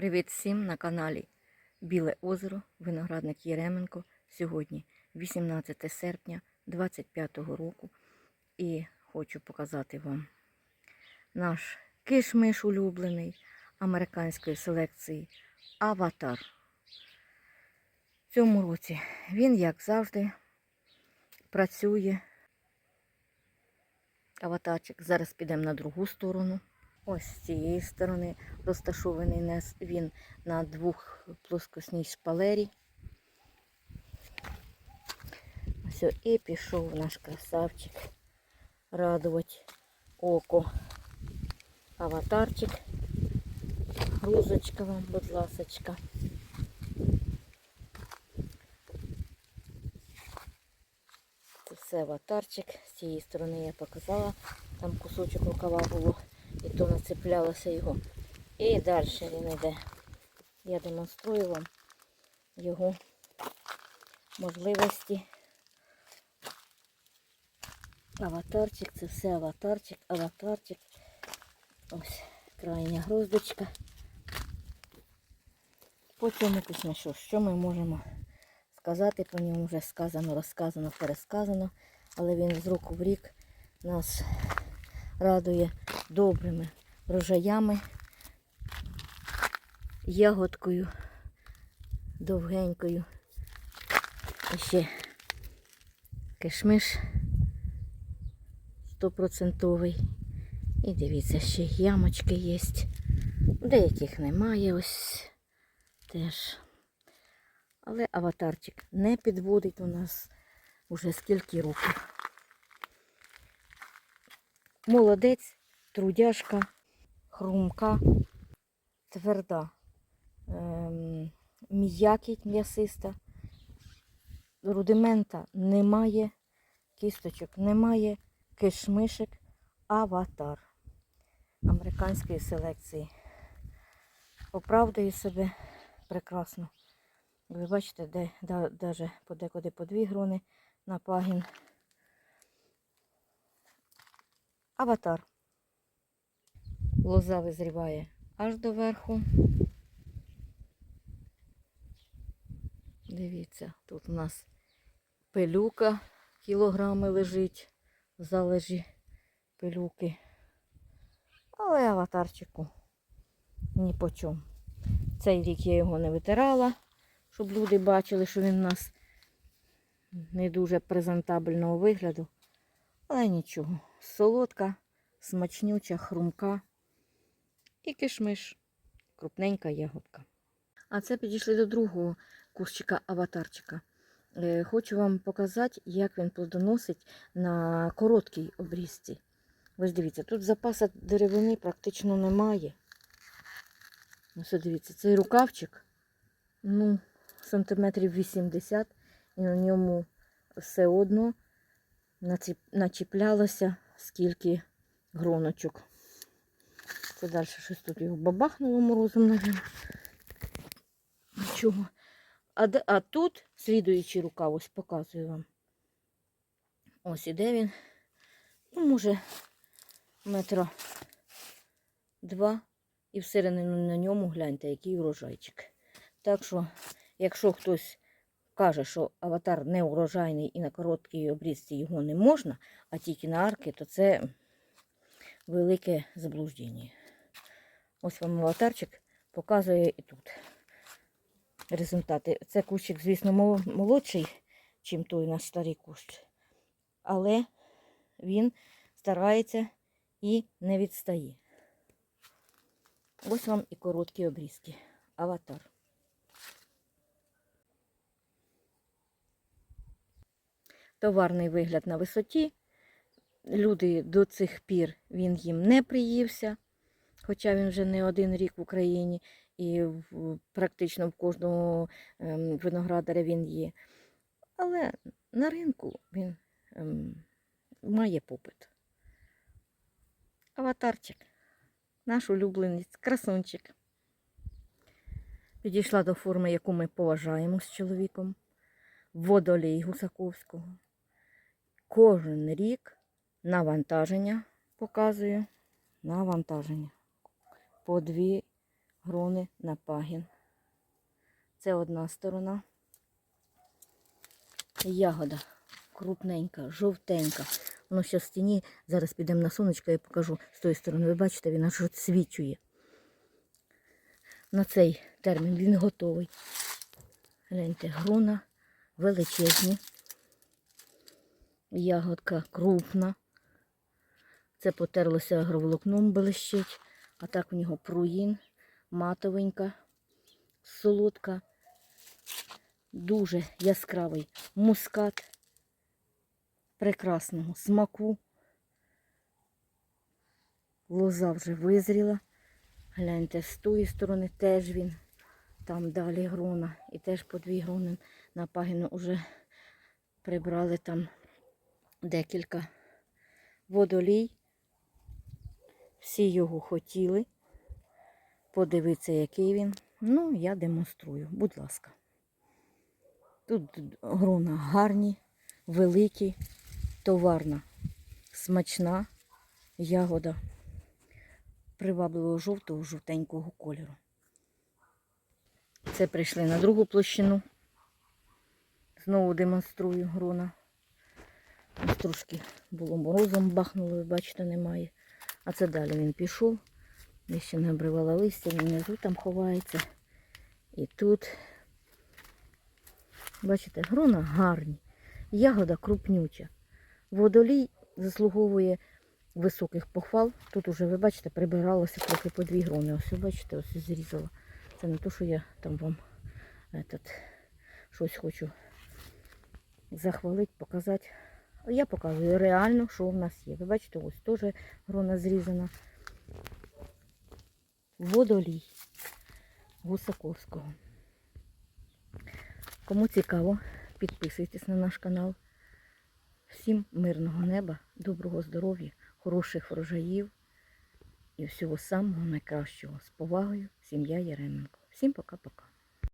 Привіт всім на каналі Біле озеро, виноградник Єременко. Сьогодні 18 серпня 25 року. І хочу показати вам наш кишмиш улюблений американської селекції Аватар. В цьому році він, як завжди, працює. Аватарчик. Зараз підемо на другу сторону. Ось з цієї сторони розташований він на двох плоскосній шпалері. Ось і пішов наш красавчик радувати око. Аватарчик. Грузочка вам, будь ласочка. Це все аватарчик. З цієї сторони я показала. Там кусочок рукава було і то нацеплялося його. І далі він йде. Я демонструю вам його можливості. Аватарчик, це все аватарчик, аватарчик. Ось крайня груздочка. По цьому що ми можемо сказати, по ньому вже сказано, розказано, пересказано, але він з року в рік нас радує добрими врожаями, ягодкою довгенькою. І ще кишмиш стопроцентовий. І дивіться, ще ямочки є. Деяких немає ось теж. Але аватарчик не підводить у нас уже скільки років. Молодець, трудяшка, хрумка, тверда, ем, м'якіть м'ясиста. Рудимента немає, кісточок немає, кишмишик, аватар американської селекції. Оправдує себе прекрасно. Ви бачите, де даже подекуди по дві грони на пагін. Аватар. Лоза визріває аж до верху. Дивіться, тут у нас пилюка кілограми лежить в залежі пилюки. Але аватарчику ні по чому. Цей рік я його не витирала, щоб люди бачили, що він у нас не дуже презентабельного вигляду. Але нічого. Солодка, смачнюча, хрумка і кишмиш. Крупненька ягодка. А це підійшли до другого кущика аватарчика. Е, Хочу вам показати, як він плодоносить на короткій обрізці. Ось дивіться, тут запаса деревини практично немає. Ось дивіться, цей рукавчик, ну, сантиметрів 80, і на ньому все одно начіплялося скільки гроночок. Це далі щось тут його бабахнуло морозом, навіть. Нічого. А, а тут слідуючий рукав, ось показую вам. Ось іде він. Ну, може, метра два. І всередину на ньому гляньте, який урожайчик. Так що, якщо хтось каже, що аватар не урожайний і на короткій обрізці його не можна, а тільки на арки, то це велике заблуждення. Ось вам аватарчик показує і тут результати. Це кущик, звісно, молодший, ніж той наш старий кущ. Але він старається і не відстає. Ось вам і короткі обрізки. Аватар. Товарний вигляд на висоті. Люди до цих пір він їм не приївся, хоча він вже не один рік в Україні і практично в кожного ем, виноградаря він є. Але на ринку він ем, має попит. Аватарчик наш улюблений красунчик. Підійшла до форми, яку ми поважаємо з чоловіком. Водолій Гусаковського. Кожен рік навантаження показую. Навантаження. По дві грони на пагін. Це одна сторона. Ягода крупненька, жовтенька. Воно ще в стіні. Зараз підемо на сонечко, я покажу з тої сторони. Ви бачите, він аж відсвічує. На цей термін він готовий. Гляньте, грона величезні. Ягодка крупна. Це потерлося агроволокном блищить, а так у нього пруїн, матовенька, солодка, дуже яскравий мускат прекрасного смаку. Лоза вже визріла. Гляньте, з тої сторони теж він. Там далі грона. І теж по дві грони на пагіну вже прибрали там декілька водолій. Всі його хотіли. Подивитися, який він. Ну, я демонструю, будь ласка. Тут грона гарні, великі, товарна, смачна ягода привабливого жовтого жовтенького кольору. Це прийшли на другу площину. Знову демонструю грона. Трошки було морозом бахнуло, ви бачите, немає. А це далі він пішов. Я ще не обривала листя, він внизу там ховається. І тут, бачите, грона гарні. Ягода крупнюча. Водолій заслуговує високих похвал. Тут уже, ви бачите, прибиралося трохи по дві грони. Ось, бачите, ось зрізала. Це не те, що я там вам этот, щось хочу захвалити, показати. Я показую реально, що в нас є. Ви бачите, ось теж грона зрізана. Водолій Гусаковського. Кому цікаво, підписуйтесь на наш канал. Всім мирного неба, доброго здоров'я, хороших врожаїв і всього самого найкращого. З повагою, сім'я Яременко. Всім пока-пока.